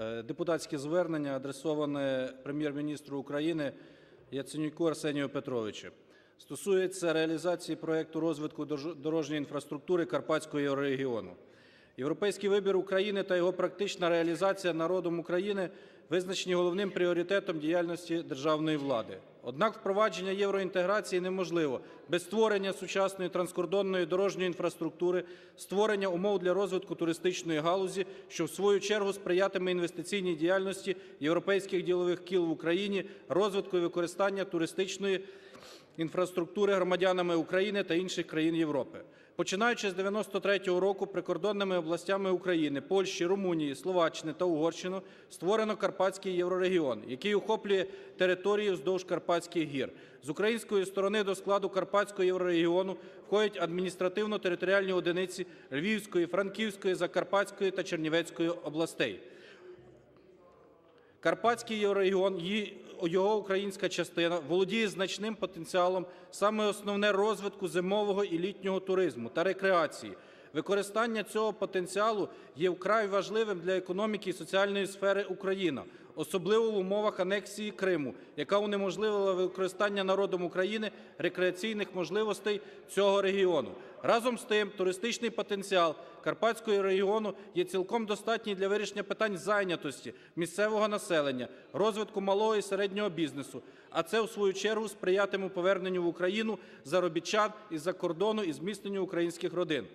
Е, Депутатське звернення адресоване прем'єр-міністру України Яценюку Арсенію Петровичу. Стосується реалізації проекту розвитку дорожньої інфраструктури Карпатського регіону. Європейський вибір України та його практична реалізація народом України визначені головним пріоритетом діяльності державної влади. Однак впровадження євроінтеграції неможливо без створення сучасної транскордонної дорожньої інфраструктури, створення умов для розвитку туристичної галузі, що в свою чергу сприятиме інвестиційній діяльності європейських ділових кіл в Україні, розвитку і використання туристичної інфраструктури громадянами України та інших країн Європи. Починаючи з 93-го року прикордонними областями України, Польщі, Румунії, Словаччини та Угорщини створено Карпатський єврорегіон, який охоплює територію вздовж Карпатських гір. З української сторони до складу Карпатського єврорегіону входять адміністративно-територіальні одиниці Львівської, Франківської, Закарпатської та Чернівецької областей. Карпатський єврорегіон, його українська частина, володіє значним потенціалом, саме основне розвитку зимового і літнього туризму та рекреації. Використання цього потенціалу є вкрай важливим для економіки і соціальної сфери України, особливо в умовах анексії Криму, яка унеможливила використання народом України рекреаційних можливостей цього регіону. Разом з тим, туристичний потенціал Карпатського регіону є цілком достатній для вирішення питань зайнятості місцевого населення, розвитку малого і середнього бізнесу, а це в свою чергу сприятиме поверненню в Україну заробітчан із-за кордону і зміцненню українських родин.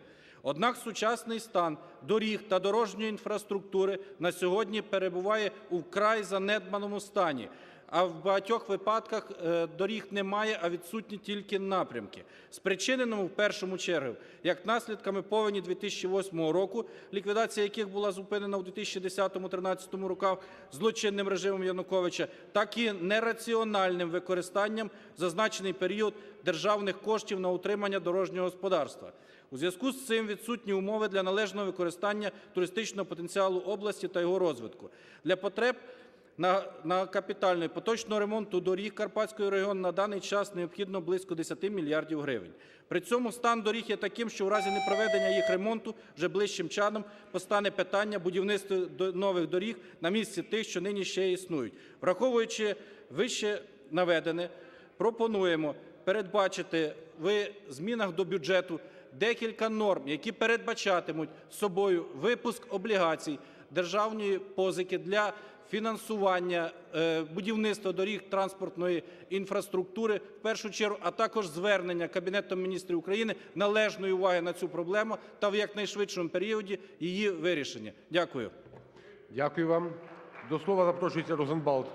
Однак сучасний стан доріг та дорожньої інфраструктури на сьогодні перебуває у вкрай занедбаному стані, а в багатьох випадках е, доріг немає, а відсутні тільки напрямки. Спричиненому в першому чергу як наслідками повені 2008 року, ліквідація яких була зупинена у 2010-2013 роках злочинним режимом Януковича, так і нераціональним використанням зазначений період державних коштів на утримання дорожнього господарства. У зв'язку з цим відсутні умови для належного використання туристичного потенціалу області та його розвитку. Для потреб на, капітальний поточного ремонту доріг Карпатського регіону на даний час необхідно близько 10 мільярдів гривень. При цьому стан доріг є таким, що в разі непроведення їх ремонту вже ближчим часом постане питання будівництва нових доріг на місці тих, що нині ще існують. Враховуючи вище наведене, пропонуємо передбачити в змінах до бюджету декілька норм, які передбачатимуть собою випуск облігацій державної позики для фінансування е, будівництва доріг транспортної інфраструктури в першу чергу, а також звернення Кабінетом міністрів України належної уваги на цю проблему та в якнайшвидшому періоді її вирішення. Дякую. Дякую вам. До слова запрошується Розенбалт